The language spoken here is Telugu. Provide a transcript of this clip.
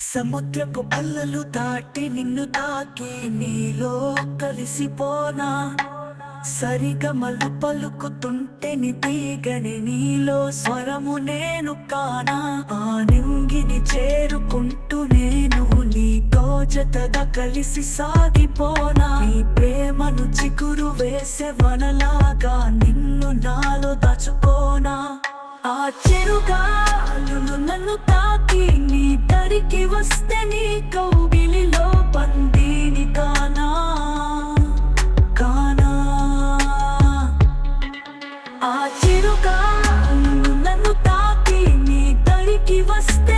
సముద్రపు అల్లలు దాటి నిన్ను తాకి నీలో కలిసిపోనా? సరిగమలు పలుకుతుంటే ని తీగని నీలో స్వరము నేను కానా? ఆ నింగిని చేరుకుంటూ నేను నీతో జతగా కలిసి సాగిపోనా? నీ ప్రేమను చిగురు వేసే వనలాగా నిన్ను నాలో దాచుకోనా? ఆ చెరుగాలులు నన్ను వస్తే నీ కౌగిలిలో పందిని కానా? కానా? ఆ చిరుగా నన్ను తాకి నీ వస్తే